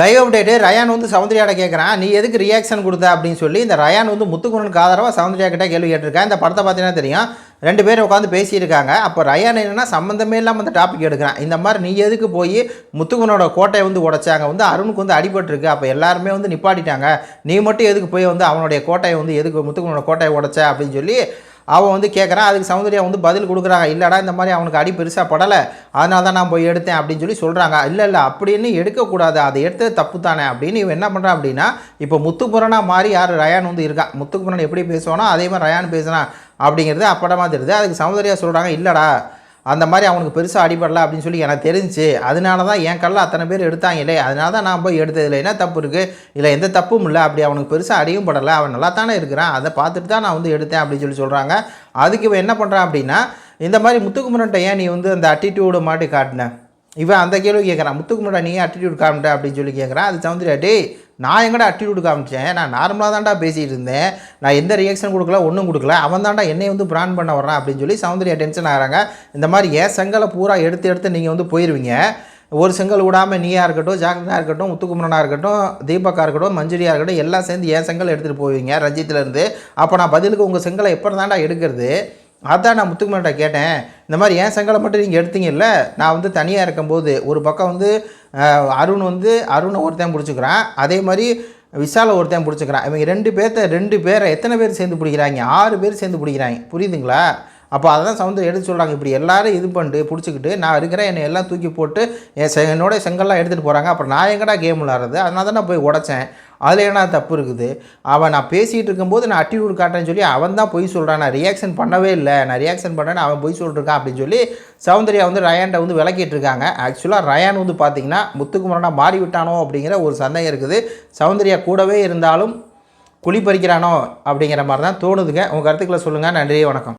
Live update rayon வந்து சௌந்தர்யாட கேட்குறான் நீ எதுக்கு ரியாக்ஷன் கொடுத்த அப்படின்னு சொல்லி இந்த ரயான் வந்து முத்துக்குமரனுக்கு ஆதரவாக சௌந்தர்யா கிட்டே கேள்வி கேட்டிருக்கேன் இந்த படத்தை பார்த்தீங்கன்னா தெரியும்? ரெண்டு பேரும் உட்காந்து பேசியிருக்காங்க. அப்போ ரயான் என்னென்னா சம்மந்தமே இல்லாமல் அந்த டாபிக் எடுக்கிறான். இந்த மாதிரி நீ எதுக்கு போய் முத்துக்குமரனோட கோட்டையை வந்து உடைச்சாங்க வந்து அருணுக்கு வந்து அடிபட்டுருக்கு. அப்போ எல்லாருமே வந்து நிப்பாட்டிட்டாங்க. நீ மட்டும் எதுக்கு போய் வந்து அவனுடைய கோட்டையை வந்து எதுக்கு முத்துக்குமரனோட கோட்டையை உடைச்ச? அப்படின்னு சொல்லி அவன் வந்து கேட்குறான் அதுக்கு சௌந்தர்யா வந்து பதில் கொடுக்குறாங்க. இல்லைடா இந்த மாதிரி அவனுக்கு அடி பெருசாக படலை. அதனால தான் நான் போய் எடுத்தேன் அப்படின்னு சொல்லி சொல்கிறாங்க இல்லை இல்லை அப்படின்னு எடுக்கக்கூடாது. அதை எடுத்தது தப்பு தானே அப்படின்னு இவன் என்ன பண்ணுறான் அப்படின்னா இப்போ முத்துப்புறனாக மாறி யார்? ரயான் வந்து இருக்கான் முத்துக்குமரன் எப்படி பேசுவானோ அதே மாதிரி ரயான் பேசுகிறான் அப்படிங்கிறது அப்படமாக தெரியுது. அதுக்கு சௌந்தர்யா சொல்கிறாங்க இல்லைடா அந்த மாதிரி அவனுக்கு பெருசாக அடிபடலை அப்படின்னு சொல்லி எனக்கு தெரிஞ்சு அதனால தான் என் கல்ல அத்தனை பேர் எடுத்தாங்களே அதனால தான் நான் போய் எடுத்ததில்லை என்ன தப்பு இருக்குது இல்லை எந்த தப்பும் இல்லை. அப்படி அவனுக்கு பெருசாக அடியும் படலை. அவன் நல்லா தானே இருக்கிறான். அதை பார்த்துட்டு தான் நான் வந்து எடுத்தேன் அப்படின்னு சொல்லி சொல்கிறாங்க அதுக்கு இவன் என்ன பண்ணுறான் அப்படின்னா இந்த மாதிரி முத்துக்குமரன்ட்ட ஏன் நீ வந்து அந்த அட்டிடியூடு மாட்டி காட்டின? இவன் அந்த கேள்வி கேட்குறான் முத்துக்குமரன் நீ அட்டிடியூட் காமிட்ட அப்படின்னு சொல்லி கேட்குறான் அது சௌந்தர்யா டேய் நான் எங்கடா அட்டிடியூடு காமிச்சேன்? நான் நார்மலாக தான்டா பேசிகிட்டு இருந்தேன் நான் எந்த ரியாக்ஷன் கொடுக்கல ஒன்றும் கொடுக்கல. அவன் தான்டா என்னை வந்து பிராண்ட் பண்ண வரான் அப்படின்னு சொல்லி சௌந்தர்யா டென்ஷன் ஆகிறாங்க. இந்த மாதிரி ஏன் செங்கலை பூரா எடுத்து எடுத்து நீங்கள் வந்து போயிடுவீங்க ஒரு செங்கல் விடாமல் நீயாக இருக்கட்டும் ஜாக்கிரதா இருக்கட்டும் முத்துக்குமரனாக இருக்கட்டும் தீபக்கா இருக்கட்டும் மஞ்சுரியாக இருக்கட்டும் எல்லாம் சேர்ந்து ஏன் செங்கல் எடுத்துகிட்டு போவீங்க? ரஞ்சித்திலேருந்து. அப்போ நான் பதிலுக்கு உங்கள் செங்கலை எப்போ தான்டா எடுக்கிறது? அதான் நான் முத்துக்குமார்கிட்ட கேட்டேன். இந்த மாதிரி ஏன் செங்கலை மட்டும் நீங்கள் எடுத்தீங்கல்ல? நான் வந்து தனியாக இருக்கும்போது ஒரு பக்கம் வந்து அருண் வந்து அருணை ஒருத்தன் பிடிச்சிக்கிறான். அதே மாதிரி விஷாலை ஒருத்தன் பிடிச்சிக்கிறான். இவங்க ரெண்டு பேர்த்த ரெண்டு பேரை எத்தனை பேர் சேர்ந்து பிடிக்கிறாங்க? ஆறு பேர் சேர்ந்து பிடிக்கிறாங்க. புரியுதுங்களா? அப்போ அதை தான் சவுந்தர் எடுத்து சொல்கிறாங்க இப்படி எல்லோரும் இது பண்ணிட்டு பிடிச்சிக்கிட்டு நான் இருக்கிறேன் என்னை எல்லாம் தூக்கி போட்டு என் செ என்னோட செங்கல்லாம் எடுத்துகிட்டு போகிறாங்க அப்புறம் நான் எங்கடா கேம் விளாட்றது அதனால தான் நான் போய் உடச்சேன். அதில் என்ன தப்பு இருக்குது? அவன் நான் பேசிகிட்டு இருக்கும்போது நான் அட்டிடியூட் காட்டுறேன்னு சொல்லி அவன் தான் பொய் சொல்கிறான் நான் ரியாக்ஷன் பண்ணவே இல்லை. நான் ரியாக்ஷன் பண்ணேன்னு அவன் பொய் சொல்லிருக்கான் அப்படின்னு சொல்லி சௌந்தர்யா வந்து ரயான்ட்ட வந்து விளக்கிட்டு இருக்காங்க. ஆக்சுவலாக ரயான் வந்து பார்த்திங்கன்னா முத்துக்குமரனா மாறி விட்டானோ அப்படிங்கிற ஒரு சந்தேகம் இருக்குது. சௌந்தர்யா கூடவே இருந்தாலும் குழி பறிக்கிறானோ அப்படிங்கிற மாதிரி தான் தோணுதுங்க. உங்கள் கருத்துக்களை சொல்லுங்கள் நன்றி வணக்கம்.